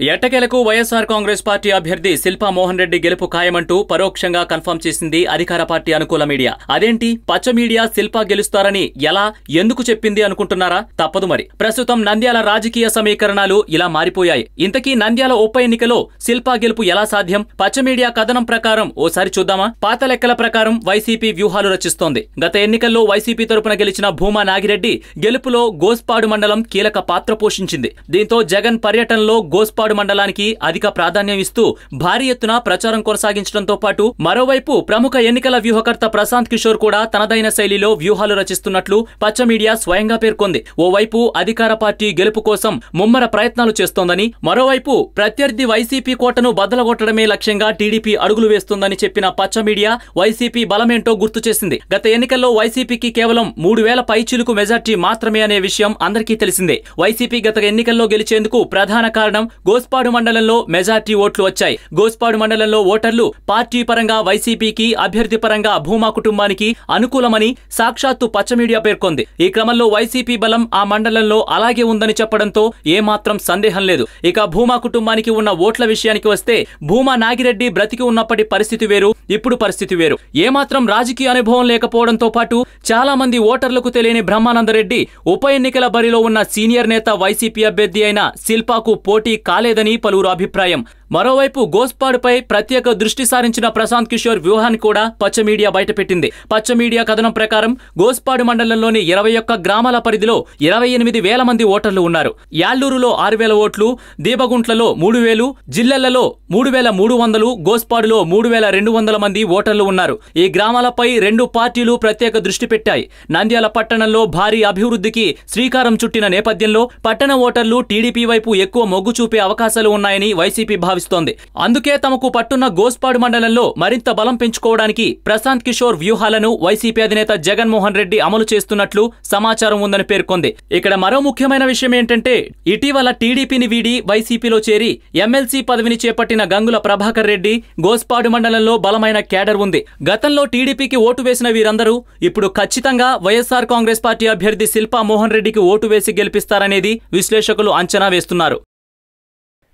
ఎట్టకేలకు వైఎస్ఆర్ కాంగ్రెస్ పార్టీ అభ్యర్థి శిల్పా మోహన్ రెడ్డి గెలుపు ఖాయమంటూ పరోక్షంగా కన్ఫర్మ్ చేసింది అధికార పార్టీ అనుకూల మీడియా. అదేంటి? పచ్చ మీడియా శిల్పా గెలుస్తారని ఎలా? ఎందుకు చెప్పింది అనుకుంటున్నారా? తప్పదు మరి. ప్రస్తుతం నంద్యాల రాజకీయ సమీకరణాలు ఇలా మారిపోయాయి. ఇంతకీ నంద్యాల ఉప ఎన్నికలో శిల్పా గెలుపు ఎలా సాధ్యం? పచ్చ మీడియా కథనం ప్రకారం ఓసారి చూద్దామా? పాత లెక్కల ప్రకారం వైసీపీ వ్యూహాలు రచిస్తోంది. గత ఎన్నికల్లో వైసీపీ తరపున గెలిచిన భూమా నాగిరెడ్డి గెలుపులో గోస్పాడు మండలం కీలక పాత్ర పోషించింది. దీంతో జగన్ పర్యటనలో గోస్పాడు మండలానికి అధిక ప్రాధాన్యం ఇస్తూ భారీ ఎత్తున ప్రచారం కొనసాగించడంతో పాటు మరోవైపు ప్రముఖ ఎన్నికల వ్యూహకర్త ప్రశాంత్ కిషోర్ కూడా తనదైన శైలిలో వ్యూహాలు రచిస్తున్నట్లు పచ్చ మీడియా స్వయంగా పేర్కొంది. ఓవైపు అధికార పార్టీ గెలుపు కోసం ముమ్మర ప్రయత్నాలు చేస్తోందని మరోవైపు ప్రత్యర్థి వైసీపీ కోటను బద్దలగొట్టడమే లక్ష్యంగా టీడీపీ అడుగులు వేస్తోందని చెప్పిన పచ్చ మీడియా వైసీపీ బలమేంటో గుర్తు చేసింది. గత ఎన్నికల్లో వైసీపీకి కేవలం మూడు వేల పైచిలుకు మెజార్టీ మాత్రమే అనే విషయం అందరికీ తెలిసిందే. వైసీపీ గత ఎన్నికల్లో గెలిచేందుకు ప్రధాన కారణం గో గోస్పాడు మండలంలో మెజార్టీ ఓట్లు వచ్చాయి. గోస్పాడు మండలంలో ఓటర్లు పార్టీ పరంగా వైసీపీకి అభ్యర్థి పరంగా భూమా కుటుంబానికి అనుకూలమని సాక్షాత్తు పచ్చ మీడియా పేర్కొంది. ఈ క్రమంలో వైసీపీ బలం ఆ మండలంలో అలాగే ఉందని చెప్పడంతో ఏమాత్రం సందేహం లేదు. ఇక భూమా కుటుంబానికి ఉన్న ఓట్ల విషయానికి వస్తే భూమా నాగిరెడ్డి బ్రతికి ఉన్నప్పటి పరిస్థితి వేరు ఇప్పుడు పరిస్థితి వేరు. ఏమాత్రం రాజకీయ అనుభవం లేకపోవడంతో పాటు చాలా మంది ఓటర్లకు తెలియని బ్రహ్మానందరెడ్డి ఉప ఎన్నికల బరిలో ఉన్న సీనియర్ నేత వైసీపీ అభ్యర్థి అయిన శిల్పాకు పోటీ కాలేదని పలువురు అభిప్రాయం. మరోవైపు గోస్పాడుపై ప్రత్యేక దృష్టి సారించిన ప్రశాంత్ కిషోర్ వ్యూహాన్ని కూడా పచ్చ మీడియా బయటపెట్టింది. పచ్చ మీడియా కథనం ప్రకారం గోస్పాడు మండలంలోని ఇరవై ఒక్క గ్రామాల పరిధిలో ఇరవై ఎనిమిది వేల మంది ఓటర్లు ఉన్నారు. యాళ్ళూరులో ఆరు వేల ఓట్లు దీపగుంట్లలో మూడు వేలు జిల్లాలలో మూడు వేల మూడు వందలు గోస్పాడులో మూడు వేల రెండు వందల మంది ఓటర్లు ఉన్నారు. ఈ గ్రామాలపై రెండు పార్టీలు ప్రత్యేక దృష్టి పెట్టాయి. నంద్యాల పట్టణంలో భారీ అభివృద్ధికి శ్రీకారం చుట్టిన నేపథ్యంలో పట్టణ ఓటర్లు టీడీపీ వైపు ఎక్కువ మొగ్గు చూపే అవకాశాలు ఉన్నాయని వైసీపీ భావిస్తోంది అందుకే తమకు పట్టున్న గోస్పాడు మండలంలో మరింత బలం పెంచుకోవడానికి ప్రశాంత్ కిషోర్ వ్యూహాలను వైసీపీ అధినేత జగన్మోహన్ రెడ్డి అమలు చేస్తున్నట్లు సమాచారం ఉందని పేర్కొంది. ఇక్కడ మరో ముఖ్యమైన విషయం ఏంటంటే ఇటీవల టీడీపీని వీడి వైసీపీలో చేరి ఎమ్మెల్సీ పదవిని చేపట్టిన గంగుల ప్రభాకర్ రెడ్డి గోస్పాడు మండలంలో బలమైన క్యాడర్ ఉంది. గతంలో టీడీపీకి ఓటు వేసిన వీరందరూ ఇప్పుడు ఖచ్చితంగా వైఎస్ఆర్ కాంగ్రెస్ పార్టీ అభ్యర్థి శిల్పా మోహన్ రెడ్డికి ఓటు వేసి గెలిపిస్తారనేది విశ్లేషకులు అంచనా వేస్తున్నారు.